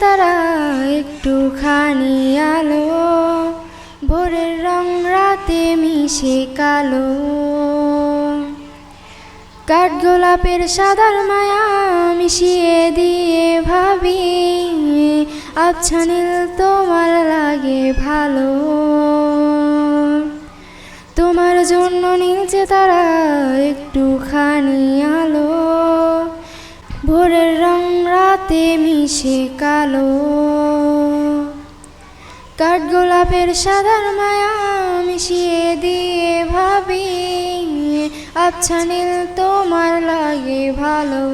তারা একটুখানি আলো, ভোরের রং রাতে মিশে কালো। কাঠগোলাপের সাদার মায়া মিশিয়ে দিয়ে ভাবি আচ্ছা নীল তোমার লাগে ভালো। তোমার জন্য নীলছে তারা একটুখানি আলো ভোরের রং রাতে মিশে কালো। কাঠগোলাপের সাদার মায়া মিশিয়ে দিয়ে ভাবি আচ্ছা নীল তোমার লাগে ভালো।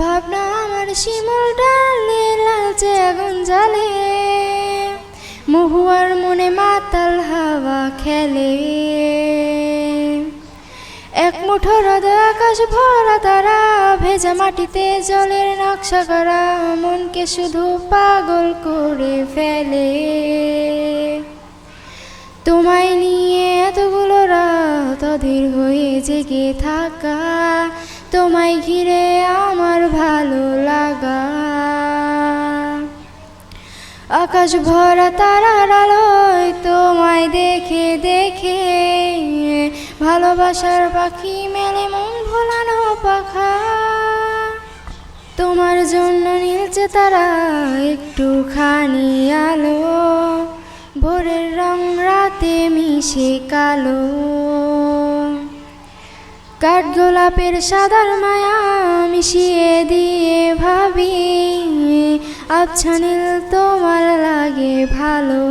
ভাবনা আমার শিমুল ডালে, লালচে আগুন জ্বালে, মহুয়ার মনে মাতাল হাওয়া খেলে। এক মুঠো রদ আকাশ ভরা, তারা ভেজা মাটিতে জলের নকশা করা, মনকে শুধু পাগল করে ফেলে। তোমায় নিয়ে এতগুলো রাত অধীর হয়ে জেগে থাকা, তোমায় ঘিরে আমার ভালো লাগা। আকাশ ভরা তারার আলোয় তোমায় দেখে দেখে ভালোবাসার পাখি মেলে মন ভোলানো পাখা। তোমার জন্য নীলছে তারা একটুখানি আলো, ভোরের রং রাতে মিশে কালো। কাঠগোলাপের সাদার মায়া মিশিয়ে দিয়ে ভাবি আচ্ছা নীল তোমার লাগে ভালো।